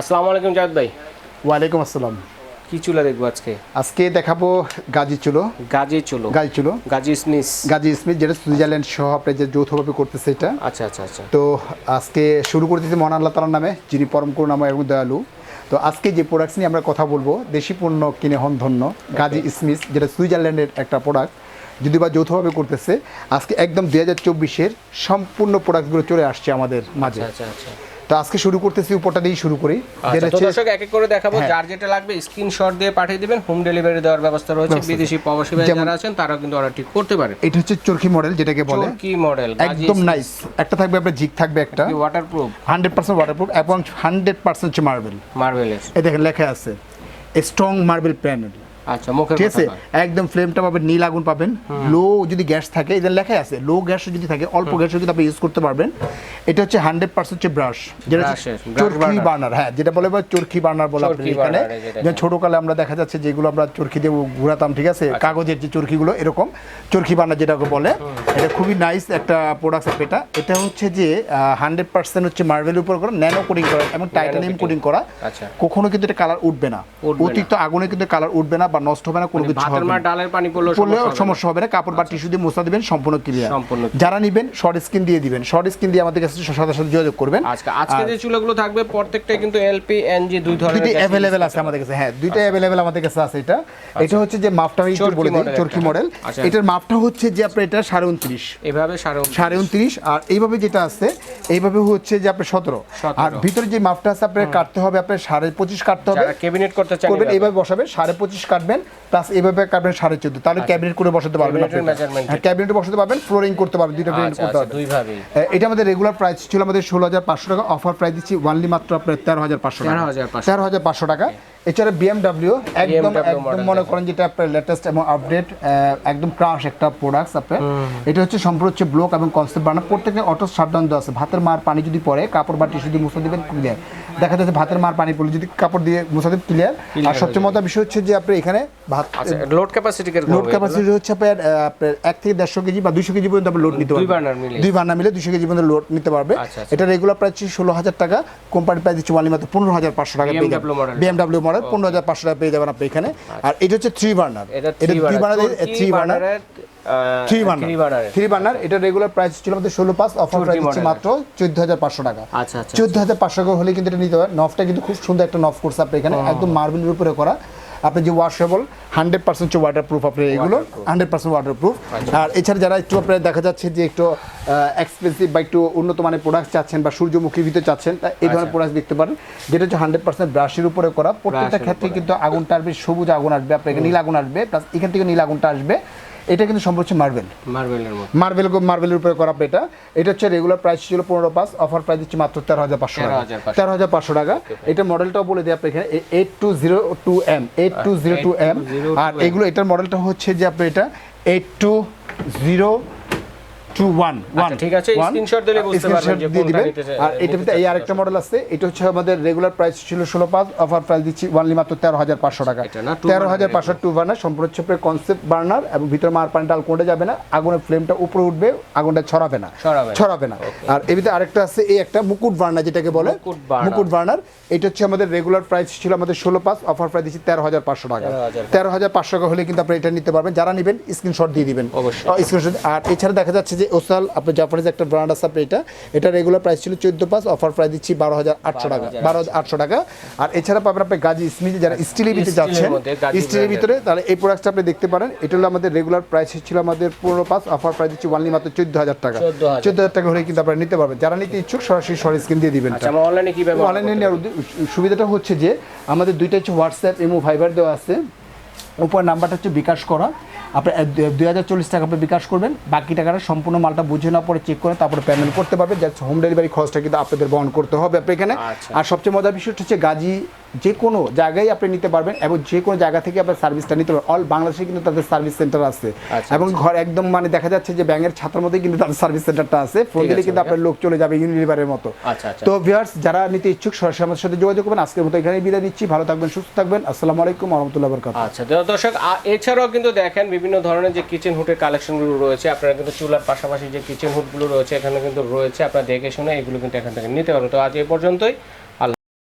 আসসালামু আলাইকুম জাহেদ ভাই। ওয়ালাইকুম আসসালাম। কি চুলা দেখব আজকে? আজকে দেখাবো গাজী চুলো। গাজি চুলো। গাজী চুলো। গাজি স্মিস। গাজী স্মিথ যেটা সুইজারল্যান্ড সহ আপনি যে যৌথভাবে করতেছে এটা। আচ্ছা আচ্ছা আচ্ছা। তো আজকে শুরু করতেছি মহান আল্লাহ তালার নামে যিনি পরম করুণাময় এবং দয়ালু। তো আজকে যে প্রোডাক্টস নিয়ে আমরা কথা বলব দেশি পণ্য কিনে হন ধন্য গাজী স্মিথ যেটা সুইজারল্যান্ডের একটা প্রোডাক্ট যদি বা যৌথভাবে করতেছে আজকে একদম দুই হাজার চব্বিশের সম্পূর্ণ প্রোডাক্টগুলো চলে আসছে আমাদের মাঝে। আচ্ছা আচ্ছা। তো আজকে শুরু করতেছি উপরটা দিয়েই শুরু করি। আচ্ছা দর্শক এক এক করে দেখাবো হ্যাঁ। যার যেটা লাগবে স্ক্রিনশট দিয়ে পাঠিয়ে দিবেন হোম ডেলিভারি দেওয়ার ব্যবস্থা রয়েছে বিদেশি প্রবাসী ভাই যারা আছেন তারাও কিন্তু অর্ডারটি করতে পারে। এটা হচ্ছে চরকি মডেল যেটাকে বলে। কি মডেল একদম নাইস একটা থাকবে আপনার জিগ থাকবে একটা। ওয়াটারপ্রুফ হান্ড্রেড পার্সেন্ট ওয়াটারপ্রুফ এবং হান্ড্রেড পার্সেন্ট হচ্ছে মার্বেল মার্বেলের এই দেখেন লেখা আছে স্ট্রং মার্বেল প্যানেল আচ্ছা ঠিক আছে? একদম ফ্লেমটা পাবেন নীল আগুন পাবেন। লো যদি গ্যাস থাকে এটা লেখা আছে লো গ্যাসও যদি থাকে অল্প গ্যাসও কিন্তু আপনি ইউজ করতে পারবেন এটা হচ্ছে হান্ড্রেড পার্সেন্ট হচ্ছে ব্রাশ যেটা চরকি বার্নার হ্যাঁ যেটা বলে চরকি বার্নার বলে আপনার এখানে। ছোটকালে আমরা দেখা যাচ্ছে যেগুলো আমরা চরকি দিয়ে ঘুরাতাম ঠিক আছে? আচ্ছা। কাগজের যে চরকিগুলো এরকম। চরকি বার্নার যেটাকে বলে এটা খুবই নাইস একটা প্রোডাক্ট এটা। এটা হচ্ছে যে হান্ড্রেড পার্সেন্ট হচ্ছে মার্বেল উপর করা ন্যানো কোডিং করা এবং টাইটানিয়াম। কোডিং করা। আচ্ছা। কখনো কিন্তু এটা কালার উঠবে না। উঠবে না। অতিরিক্ত আগুনে কিন্তু কালার উঠবে না বা নষ্ট হবে না কোনো কিছু মানে হবে না। ডালের পানি পড়লেও পড়লে সমস্যা হবে না। কাপড় বা টিস্যু দিয়ে মোছা দিবেন সম্পূর্ণ ক্লিয়ার। যারা নিবেন শর্ট স্ক্রিন দিয়ে দিবেন। শর্ট স্ক্রিন দিয়ে আমাদের কাছে সাথে সাথে যোগাযোগ করবেন। আজকে আজকে যে চুলাগুলো থাকবে প্রত্যেকটাই কিন্তু এলপি এনজি দুই ধরনের দুইটা gas অ্যাভেলেবেল আছে আমাদের কাছে হ্যাঁ দুইটা অ্যাভেলেবেল আমাদের কাছে আছে এটা। এটা হচ্ছে যে মাপটা আমি একটু বলে দিই চরকি মডেল আচ্ছা। এটার মাপটা হচ্ছে যে আপনার এটা সাড়ে উনত্রিশ। এভাবে সাড়ে সাড়ে উনত্রিশ আর এইভাবে যেটা আছে এইভাবে হচ্ছে যে আপনার সতেরো। 17 আর ভিতরে যে মাপটা আছে আপনার কাটতে হবে আপনার সাড়ে পঁচিশ কাটতে হবে। যারা ক্যাবিনেট করতে চান করবেন এইভাবে বসাবেন সাড়ে পঁচিশ কাটবেন প্লাস এইভাবে কাটবেন সাড়ে চোদ্দ। তাহলে ক্যাবিনেট করে বসাতে পারবেন হ্যাঁ ক্যাবিনেটে বসাতে পারবেন ফ্লোরিং করতে পারবেন দুইটা ভেরিয়েন্ট আচ্ছা করতে আচ্ছা পারবেন। দুই ভাবে এটা আমাদের রেগুলার প্রাইস ছিল আমাদের ষোলো হাজার পাঁচশো টাকা অফার প্রাইস দিচ্ছি ওয়ানলি মাত্র আপনার তেরো হাজার পাঁচশো টাকা। 13,500 তেরো হাজার পাঁচশো টাকা। এছাড়া বিএমডাব্লিউ একদম একদম মনে করেন যেটা আপনার লেটেস্ট এবং আপডেট একদম ক্রাশ একটা প্রোডাক্টস আপনার। এটা হচ্ছে সম্পূর্ণ হচ্ছে ব্লক এবং কনসেপ্ট বানানো। প্রত্যেকটা অটো সাবধান দেওয়া আছে। ভাতের মার পানি যদি পড়ে কাপড় বা টিস্যু দিয়ে মুছে দিবেন ক্লিয়ার দেখা যাচ্ছে ভাতের মার পানি পড়লে যদি কাপড় দিয়ে মুছে দেবেন ক্লিয়ার আর সবচেয়ে মজার বিষয় হচ্ছে যে আপনি এখানে ভাত আচ্ছা লোড ক্যাপাসিটি লোড ক্যাপাসিটি হচ্ছে আপনার এক থেকে দেড়শো কেজি বা দুশো কেজি পর্যন্ত আপনি লোড নিতে দুই পারবেন বার্নার মিলে। দুই বান্না মিলে দুশো কেজি পর্যন্ত লোড নিতে পারবে। আচ্ছা, আচ্ছা। এটা রেগুলার প্রাইস ষোলো হাজার টাকা কোম্পানি প্রাইস দিচ্ছে ওয়ানলি মাত্র পনেরো হাজার পাঁচশো টাকা পেয়ে BMW বিএমডাব্লিউ মডেল পনেরো হাজার পাঁচশো টাকা পেয়ে যাবেন আপনি এখানে। আর এটা হচ্ছে থ্রি বার্নার। এটা three burner three burner. Three burner. Three burner এটা রেগুলার প্রাইস ছিল আমাদের ষোলো পাঁচ অফার প্রাইস দিচ্ছে মাত্র চোদ্দ হাজার পাঁচশো টাকা। আচ্ছা আচ্ছা চোদ্দ হাজার পাঁচশো টাকা হলে কিন্তু এটা নিতে পারেন নফটা কিন্তু খুব সুন্দর একটা নফ করছে আপনি এখানে। একদম মার্বেলের উপরে করা। আপনি যে washable hundred percent waterproof আপনি এগুলো হান্ড্রেড পার্সেন্ট ওয়াটার প্রুফ আর এছাড়া যারা একটু আপনার দেখা যাচ্ছে যে একটু এক্সপেন্সিভ বা একটু উন্নত মানের প্রোডাক্ট চাচ্ছেন বা সূর্যমুখী ভিতরে চাচ্ছেন তা এই ধরনের প্রোডাক্ট দেখতে পারেন। যেটা হচ্ছে হান্ড্রেড পার্সেন্ট ব্রাশের উপরে করা। প্রত্যেকটা ক্ষেত্রে কিন্তু আগুনটা আসবে সবুজ আগুন আসবে আপনার নীল আগুন আসবে প্লাস এখান থেকে নীল আগুনটা আসবে। এটা কিন্তু সম্ভব হচ্ছে মার্বেল মার্বেলের মতো। মার্বেল মার্বেলের উপরে করা এটা এটা হচ্ছে রেগুলার প্রাইস ছিল পনেরো পাঁচ অফার প্রাইস হচ্ছে মাত্র তেরো হাজার পাঁচশো টাকা। তেরো হাজার পাঁচশো। টাকা। এটা মডেলটাও বলে দিই আপনি এখানে eight two zero two M eight two zero two M আর এগুলো এটার মডেলটা হচ্ছে যে আপনি এটা eight two zero two one one ঠিক আছে, screenshot দিলে বুঝতে পারবেন যে কোনটা নিতে আর এটার ভিতরে এই আরেকটা মডেল আছে এটা হচ্ছে আমাদের রেগুলার প্রাইস ছিল ষোলো পাঁচ অফার প্রাইস দিচ্ছি ওয়ানলি মাত্র তেরো হাজার পাঁচশো টাকা। এটা তেরো হাজার পাঁচশো টু বার্নার সম্পূর্ণ হচ্ছে কনসেপ্ট বার্নার এবং ভিতরে মার পানি ডাল কোটে যাবে না আগুনের ফ্লেমটা উপরে উঠবে আগুনটা ছড়াবে না। ছড়াবে না। আর এর ভিতরে আরেকটা আছে এই একটা মুকুট বার্নার যেটাকে বলে মুকুট বার্নার এটা হচ্ছে আমাদের রেগুলার প্রাইস ছিল আমাদের ষোলো পাঁচ অফার প্রাইস দিচ্ছি তেরো হাজার পাঁচশো টাকা। 13,500 তেরো হাজার পাঁচশো টাকা হলে কিন্তু আপনি এটা নিতে পারবেন। যারা নেবেন স্ক্রিনশট দিয়ে দিবেন। অবশ্যই। স্ক্রিনশট আর এছাড়া দেখা যাচ্ছে যে ওসাল আপনার জাপানিজ একটা ব্র্যান্ড আছে আপনি এটা এটা রেগুলার প্রাইস ছিল চোদ্দ পাঁচ অফার প্রাইস দিচ্ছি বারো হাজার আটশো টাকা বারো হাজার আটশো টাকা। আর এছাড়া পাবেন আপনি গাজী স্মিথ যারা স্টিলের ভিতরে যাচ্ছেন স্টিলের ভিতরে তাহলে এই প্রোডাক্টটা আপনি দেখতে পারেন। এটা হলো আমাদের রেগুলার প্রাইস ছিল আমাদের পনেরো পাঁচ অফার প্রাইস দিচ্ছি ওয়ানলি মাত্র চোদ্দ হাজার টাকা। চোদ্দ হাজার টাকা হলে কিন্তু আপনারা নিতে পারবেন। যারা নিতে ইচ্ছুক সরাসরি সর স্ক্রিন দিয়ে দিবেন আচ্ছা অনলাইনে কীভাবে অনলাইনে নেওয়ার সুবিধাটা হচ্ছে যে আমাদের দুইটা হচ্ছে হোয়াটসঅ্যাপ এবং ফাইবার দেওয়া আছে। উপর নাম্বারটা হচ্ছে বিকাশ করা। আপনি দুই হাজার চল্লিশ টাকা আপনি বিকাশ করবেন। বাকি টাকাটা সম্পূর্ণ মালটা বুঝে না পরে চেক করে তারপরে পেমেন্ট করতে পারবেন। জাস্ট হোম ডেলিভারি খরচটা কিন্তু আপনাদের বহন করতে হবে আপনি এখানে। আচ্ছা। আর সবচেয়ে মজার বিষয়টা হচ্ছে গাজী যে কোনো জায়গায় আপনি নিতে পারবেন এবং যে কোনো জায়গা থেকে আপনার সার্ভিসটা নিতে পারবেন। অল বাংলাদেশে কিন্তু তাদের সার্ভিস সেন্টার আছে। আচ্ছা, এবং ঘর একদম মানে দেখা যাচ্ছে যে ব্যাঙের ছাত্র মধ্যে কিন্তু তাদের সার্ভিস সেন্টারটা আছে। ফোন দিলে কিন্তু আপনার লোক চলে যাবে ইউনিলিভারের মতো। আচ্ছা আচ্ছা। তো ভিউয়ার্স যারা নিতে ইচ্ছুক সরাসরি আমাদের সাথে যোগাযোগ করবেন। আজকের মতো এখানেই বিদায় নিচ্ছি। ভালো থাকবেন সুস্থ থাকবেন। আসসালামু আলাইকুম রহমতুল্লাহ বরকাত আচ্ছা দর্শক এছাড়াও কিন্তু দেখেন বিভিন্ন ধরনের যে কিচেন হুডের কালেকশনগুলো রয়েছে আপনারা কিন্তু চুলার পাশাপাশি যে কিচেন হুডগুলো রয়েছে এখানে কিন্তু রয়েছে। আপনারা দেখে শুনে এগুলো কিন্তু এখান থেকে নিতে পারবেন। তো আজ এই পর্যন্তই।